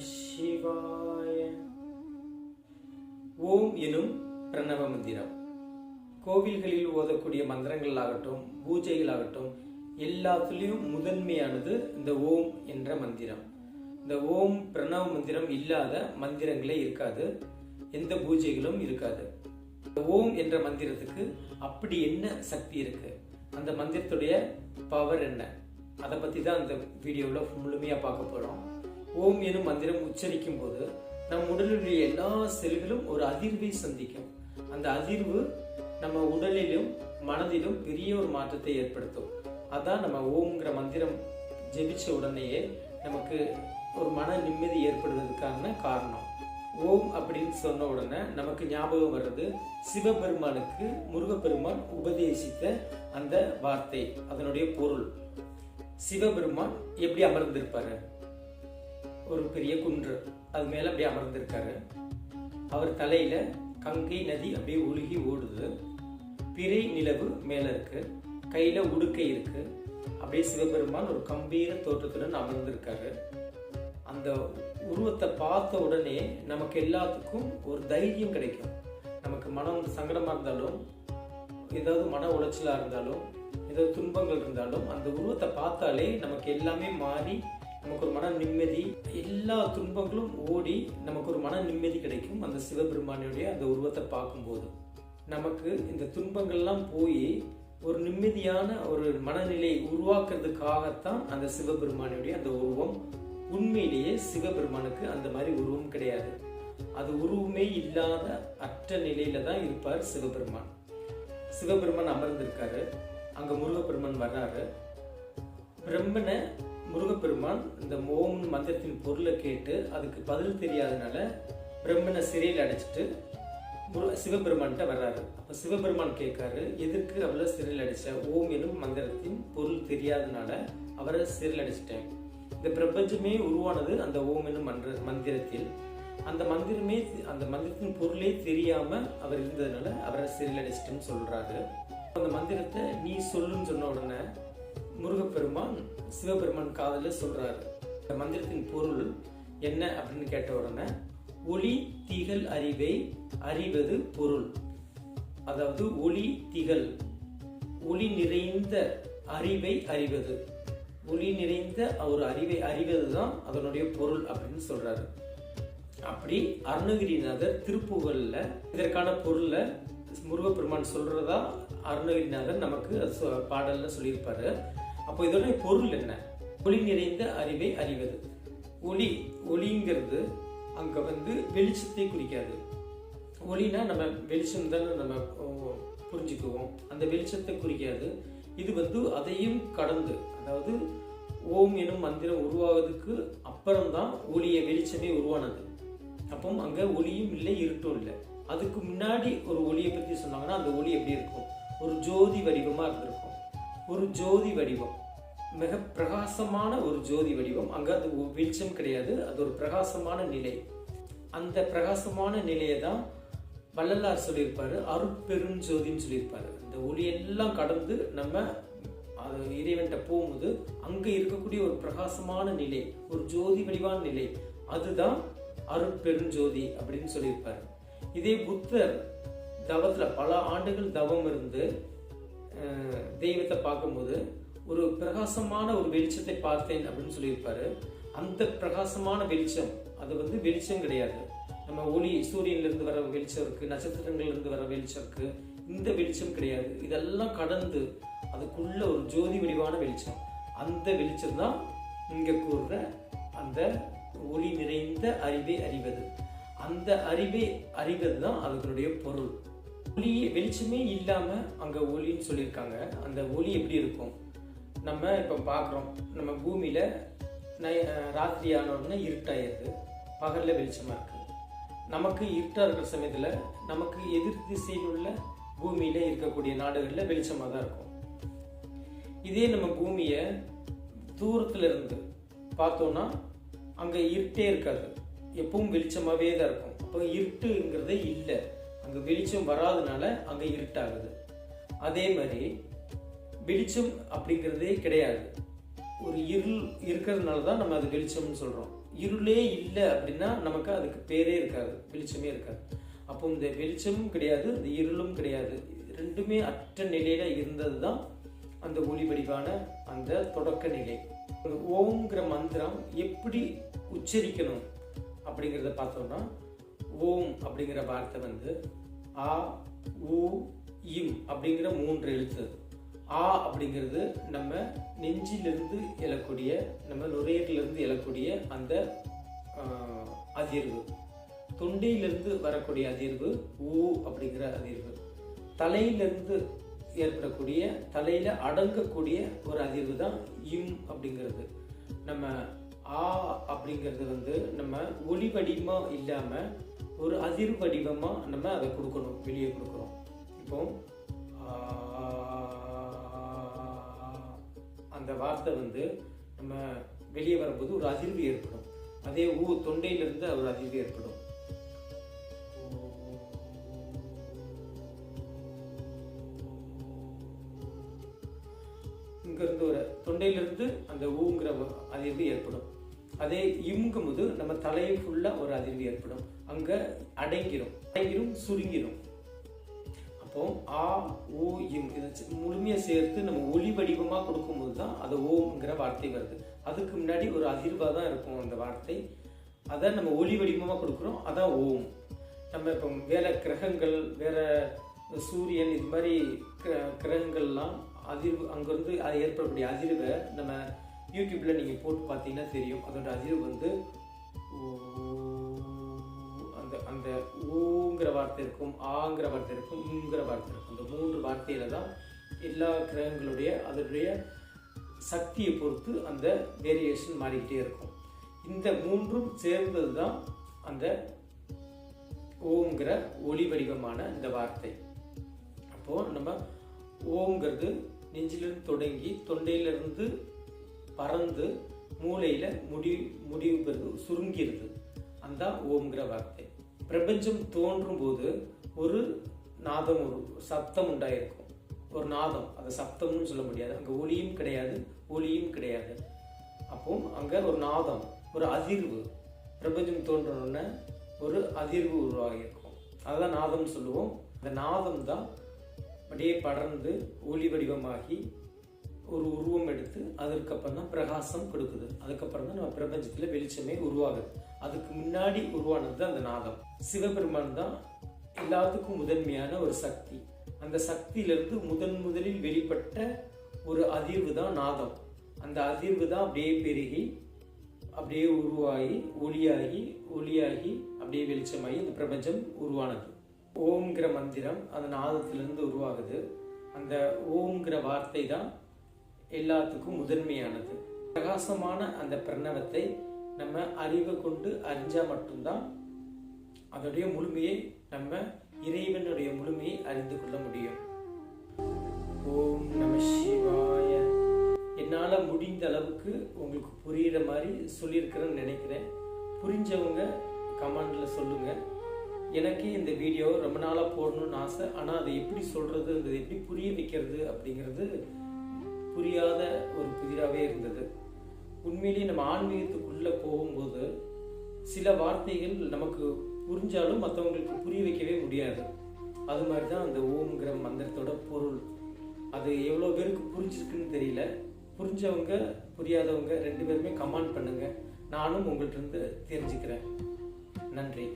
சிவாய. ஓம் எனும் பிரணவ மந்திரம். கோவில்களில் ஓதக்கூடிய மந்திரங்களாகட்டும் பூஜைகளாகட்டும் எல்லாத்துலேயும் முதன்மையானது இந்த ஓம் என்ற மந்திரம். இந்த ஓம் பிரணவ மந்திரம் இல்லாத மந்திரங்களே இருக்காது. எந்த பூஜைகளும் இருக்காது. இந்த ஓம் என்ற மந்திரத்துக்கு அப்படி என்ன சக்தி இருக்கு? அந்த மந்திரத்துடைய பவர் என்ன? அதை பற்றி தான் அந்த வீடியோவில் முழுமையாக பார்க்க போகிறோம் ஓம் எனும் மந்திரம் உச்சரிக்கும் போது நம் உடலுடைய எல்லா செல்களும் ஒரு அதிர்வை சந்திக்கும். அந்த அதிர்வு நம்ம உடலிலும் மனதிலும் பெரிய ஒரு மாற்றத்தை ஏற்படுத்தும். அதான் நம்ம ஓம்ங்கிற மந்திரம் ஜெபிச்ச உடனேயே நமக்கு ஒரு மன நிம்மதி ஏற்படுவதற்கான காரணம். ஓம் அப்படின்னு சொன்ன உடனே நமக்கு ஞாபகம் வர்றது சிவபெருமானுக்கு முருகப்பெருமான் உபதேசித்த அந்த வார்த்தை அதனுடைய பொருள். சிவபெருமான் எப்படி அமர்ந்திருப்பாரு? ஒரு பெரிய குன்று. அது மேல அப்படியே அமர்ந்திருக்காரு. அவர் தலையில கங்கை நதி அப்படியே ஒழுகி ஓடுது. பிறை நிலவு மேல இருக்கு. கையில உடுக்கை இருக்கு. அப்படியே சிவபெருமான் ஒரு கம்பீர தோற்றத்துடன் அமர்ந்திருக்காரு. அந்த உருவத்தை பார்த்த உடனே நமக்கு எல்லாத்துக்கும் ஒரு தைரியம் கிடைக்கும். நமக்கு மனம் சங்கடமா இருந்தாலும் ஏதாவது மன உளைச்சலா இருந்தாலும் ஏதாவது துன்பங்கள் இருந்தாலும் அந்த உருவத்தை பார்த்தாலே நமக்கு எல்லாமே மாறி நமக்கு ஒரு மன நிம்மதி எல்லா துன்பங்களும் ஓடி நமக்கு ஒரு மன நிம்மதி கிடைக்கும். அந்த சிவபெருமானுடைய அந்த உருவத்தை பார்க்கும்போது நமக்கு இந்த துன்பங்கள்லாம் போய் ஒரு நிம்மதியான ஒரு மனநிலை உருவாக்குறதுக்காகத்தான் அந்த சிவபெருமானுடைய அந்த உருவம். உண்மையிலேயே சிவபெருமானுக்கு அந்த மாதிரி உருவம் கிடையாது. அது உருவமே இல்லாத அற்ற நிலையில தான் இருப்பார் சிவபெருமான். சிவபெருமான் அமர்ந்திருக்காரு. அங்க முருகப்பெருமான் வர்றாரு. பிரம்மனை முருகப்பெருமான் இந்த ஓம் மந்திரத்தின் பொருளை கேட்டு அதுக்கு பதில் தெரியாதனால பிரம்மனை சிறையில் அடைச்சிட்டு முரு- சிவபெருமான்கிட்ட வர்றாரு. அப்போ சிவபெருமான் கேட்காரு எதுக்கு அவளை சிறையில் அடிச்ச? ஓம் எனும் மந்திரத்தின் பொருள் தெரியாதனால அவரை சிறையில் அடிச்சிட்டேன். இந்த பிரபஞ்சமே உருவானது அந்த ஓம் எனும் மன்ற மந்திரத்தில். அந்த மந்திரமே அந்த மந்திரத்தின் பொருளே தெரியாம அவர் இருந்ததுனால அவரை சிறையில் அடிச்சிட்டேன்னு சொல்றாரு. அந்த மந்திரத்தை நீ சொல்லுன்னு சொன்ன உடனே முருகப்பெருமான் சிவபெருமான் காதல சொல்றாரு. இந்த மந்திரத்தின் பொருள் என்ன அப்படின்னு கேட்ட உடனே ஒளி திகழ் அறிவை அறிவது பொருள். அதாவது ஒளி திகழ் ஒளி நிறைந்த அறிவை அறிவது. ஒளி நிறைந்த ஒரு அறிவை அறிவது தான் அதனுடைய பொருள் அப்படின்னு சொல்றாரு. அப்படி அருணகிரிநாதர் திருப்புகழ்ல இதற்கான பொருளை முருகப்பெருமான் சொல்றதா அருணகிரிநாதர் நமக்கு சொ- பாடல்ல சொல்லியிருப்பாரு. அப்போ இதோடைய பொருள் என்ன? ஒளி நிறைந்த அறிவை அறிவது. ஒளி ஒளிங்கிறது அங்கே வந்து வெளிச்சத்தை குறிக்காது. ஒளினா நம்ம வெளிச்சம் தானே நம்ம புரிஞ்சுக்குவோம். அந்த வெளிச்சத்தை குறிக்காது. இது வந்து அதையும் கடந்து அதாவது ஓம் எனும் மந்திரம் உருவாவதுக்கு அப்புறம்தான் ஒளிய வெளிச்சமே உருவானது. அப்போ அங்கே ஒளியும் இல்லை இருட்டும் இல்லை. அதுக்கு முன்னாடி ஒரு ஒளியை பற்றி சொன்னாங்கன்னா அந்த ஒளி எப்படி இருக்கும்? ஒரு ஜோதி வடிவமாக இருந்திருக்கும். ஒரு ஜோதி வடிவம். மிக பிரகாசமான ஒரு ஜோதி வடிவம். அங்கே அது ஒ- வெளிச்சம் கிடையாது. அது ஒரு பிரகாசமான நிலை. அந்த பிரகாசமான நிலையை தான் வள்ளலார் சொல்லியிருப்பாரு. அருட்பெருஞ்சோதின்னு சொல்லியிருப்பாரு. இந்த ஒளியெல்லாம் கடந்து நம்ம அது இறைவன்கிட்ட போகும்போது அங்கே இருக்கக்கூடிய ஒரு பிரகாசமான நிலை ஒரு ஜோதி வடிவான நிலை அதுதான் அருட்பெருஞ்சோதி அப்படின்னு சொல்லியிருப்பாரு. இதே புத்தர் தவத்தில் பல ஆண்டுகள் தவம் இருந்து தெய்வத்தை பார்க்கும்போது ஒரு பிரகாசமான ஒரு வெளிச்சத்தை பார்த்தேன் அப்படின்னு சொல்லியிருப்பாரு. அந்த பிரகாசமான வெளிச்சம் அது வந்து வெளிச்சம் கிடையாது. நம்ம ஒளி சூரியன்ல இருந்து வர வெளிச்சம் இருக்கு நட்சத்திரங்கள்ல இருந்து வர வெளிச்சம் இருக்கு இந்த வெளிச்சம் கிடையாது. இதெல்லாம் கடந்து அதுக்குள்ள ஒரு ஜோதி வடிவான வெளிச்சம். அந்த வெளிச்சம் தான் இங்க கூறுற அந்த ஒளி நிறைந்த அறிவை அறிவது. அந்த அறிவை அறிவது தான் அதனுடைய பொருள். ஒளி வெளிச்சமே இல்லாம அங்க ஒளின்னு சொல்லியிருக்காங்க. அந்த ஒளி எப்படி இருக்கும்? நம்ம இப்ப பார்க்குறோம் நம்ம பூமியில நை- ராத்திரி ஆன உடனே இருட்டாயிருது. பகலில் வெளிச்சமா இருக்குது நமக்கு இருட்டா இருக்கிற சமயத்துல நமக்கு எதிர் திசையில் உள்ள பூமியில இருக்கக்கூடிய நாடுகளில் வெளிச்சமா தான் இருக்கும். இதே நம்ம பூமியை தூரத்துல இருந்து பார்த்தோம்னா அங்க இருட்டே இருக்காது. எப்பவும் வெளிச்சமாகவே தான் இருக்கும். அப்போ இருட்டுங்கிறதே இல்லை. அங்கே வெளிச்சம் வராதனால அங்கே இருட்டாகுது. அதே மாதிரி வெளிச்சம் அப்படிங்கிறதே கிடையாது. ஒரு இருள் இருக்கிறதுனால தான் நம்ம அது வெளிச்சம்னு சொல்கிறோம் இருளே இல்லை அப்படின்னா நமக்கு அதுக்கு பேரே இருக்காது வெளிச்சமே இருக்காது. அப்போ இந்த வெளிச்சமும் கிடையாது இந்த இருளும் கிடையாது. ரெண்டுமே அற்ற நிலையில் இருந்தது தான் அந்த ஒளி வடிவான அந்த தொடக்க நிலை. ஓம்ங்கிற மந்திரம் எப்படி உச்சரிக்கணும் அப்படிங்கிறத பார்த்தோம்னா ஓம் அப்படிங்கிற வார்த்தை வந்து ஆ உ இம் அப்படிங்கிற மூன்று எழுத்து. ஆ அப்படிங்கிறது நம்ம நெஞ்சிலிருந்து எழக்கூடிய நம்ம நுரையீரலிருந்து எழக்கூடிய அந்த அதிர்வு. தொண்டையிலிருந்து வரக்கூடிய அதிர்வு ஊ அப்படிங்கிற அதிர்வு. தலையிலிருந்து ஏற்படக்கூடிய தலையில் அடங்கக்கூடிய ஒரு அதிர்வு தான் இம் அப்படிங்கிறது. நம்ம ஆ அப்படிங்கிறது வந்து நம்ம ஒளி வடிவமாக இல்லாமல் ஒரு அதிர் வடிவமாக நம்ம அதை கொடுக்கணும் வெளியே கொடுக்குறோம் இப்போ அந்த வார்த்தை வந்து நம்ம வெளியே வரும்போது ஒரு அதிர்வு ஏற்படும். அதே ஊ தொண்டையிலிருந்து ஒரு அதிர்வு ஏற்படும். இங்கிருந்து ஒரு தொண்டையிலிருந்து அந்த ஊங்கிற அதிர்வு ஏற்படும். அதே இமுங்கும் போது நம்ம தலையை ஃபுல்லா ஒரு அதிர்வு ஏற்படும். அங்க அடங்கிரும். அடங்கிரும் சுருங்கிரும். அப்போ ஆ ஓ இம் இது சி- முழுமையா சேர்த்து நம்ம ஒளி வடிவமா கொடுக்கும்போது தான் அது ஓம்ங்கிற வார்த்தை வருது. அதுக்கு முன்னாடி ஒரு அதிர்வா தான் இருக்கும் அந்த வார்த்தை. அதை நம்ம ஒளி வடிவமா கொடுக்குறோம். அதான் ஓம். நம்ம இப்போ வேற கிரகங்கள் வேற சூரியன் இது மாதிரி கிர- கிரகங்கள்லாம் அதிர்வு அங்கேருந்து அது ஏற்படக்கூடிய அதிர்வை நம்ம யூடியூப்பில் நீங்கள் போட்டு பார்த்தீங்கன்னா தெரியும். அதோட அதிர்வு வந்து அந்த அந்த ஊங்கிற வார்த்தை இருக்கும் ஆங்கிற வார்த்தை இருக்கும் உங்கிற வார்த்தை இருக்கும். அந்த மூன்று வார்த்தையில் தான் எல்லா கிரகங்களுடைய அதனுடைய சக்தியை பொறுத்து அந்த வேரியேஷன் மாறிக்கிட்டே இருக்கும். இந்த மூன்றும் சேர்ந்தது தான் அந்த ஓங்கிற ஒளி வடிவமான இந்த வார்த்தை. அப்போது நம்ம ஓங்கிறது நெஞ்சிலிருந்து தொடங்கி தொண்டையிலிருந்து பறந்து மூளையில முடி முடிவு பெறுது சுருங்கிடுது அந்த ஓம்ங்கிற வார்த்தை. பிரபஞ்சம் தோன்றும் போது ஒரு நாதம் ஒரு சப்தம் உண்டாயிருக்கும். ஒரு நாதம். அது சப்தம்னு சொல்ல முடியாது. அங்க ஒளியும் கிடையாது ஒளியும் கிடையாது. அப்போ அங்க ஒரு நாதம் ஒரு அதிர்வு. பிரபஞ்சம் தோன்றணுன்னு ஒரு அதிர்வு உருவாகியிருக்கும். அதுதான் நாதம்னு சொல்லுவோம். அந்த நாதம் தான் அப்படியே படர்ந்து ஒளி வடிவமாகி ஒரு உருவம் எடுத்து அதற்கப்புறம் தான் பிரகாசம் கொடுக்குது. அதுக்கப்புறம் தான் நம்ம பிரபஞ்சத்துல வெளிச்சமே உருவாகுது. அதுக்கு முன்னாடி உருவானது அந்த நாதம். சிவபெருமான் தான் எல்லாத்துக்கும் முதன்மையான ஒரு சக்தி. அந்த சக்தியிலிருந்து முதன் முதலில் வெளிப்பட்ட ஒரு அதிர்வு தான் நாதம். அந்த அதிர்வு தான் அப்படியே பெருகி அப்படியே உருவாகி ஒளியாகி ஒளியாகி அப்படியே வெளிச்சமாகி இந்த பிரபஞ்சம் உருவானது. ஓம்ங்கிற மந்திரம் அந்த நாதத்திலிருந்து உருவாகுது. அந்த ஓம்ங்கிற வார்த்தை தான் எல்லாத்துக்கும் முதன்மையானது. பிரகாசமான அந்த பிரணவத்தை நம்ம அறிவை கொண்டு அறிஞ்சா மட்டும்தான் அதோடைய முழுமையை நம்ம இறைவனுடைய முழுமையை அறிந்து கொள்ள முடியும். ஓம் நம சிவாய. என்னால் முடிந்த அளவுக்கு உங்களுக்கு புரியுற மாதிரி சொல்லியிருக்கிறேன்னு நினைக்கிறேன். புரிஞ்சவங்க கமெண்ட்ல சொல்லுங்க. எனக்கு இந்த வீடியோ ரொம்ப நாளாக போடணும்னு ஆசை. ஆனால் அதை எப்படி சொல்கிறது அதை எப்படி புரிய வைக்கிறது அப்படிங்கிறது புரியாத ஒரு புதிராகவே இருந்தது. உண்மையிலேயே நம்ம ஆன்மீகத்துக்குள்ளே போகும்போது சில வார்த்தைகள் நமக்கு புரிஞ்சாலும் மற்றவங்களுக்கு புரிய வைக்கவே முடியாது. அது மாதிரி தான் அந்த ஓம்ங்கிற மந்திரத்தோட பொருள். அது எவ்வளோ பேருக்கு புரிஞ்சிருக்குன்னு தெரியல. புரிஞ்சவங்க புரியாதவங்க ரெண்டு பேருமே கமெண்ட் பண்ணுங்க. நானும் உங்கள்கிட்ட இருந்து தெரிஞ்சுக்கிறேன். நன்றி.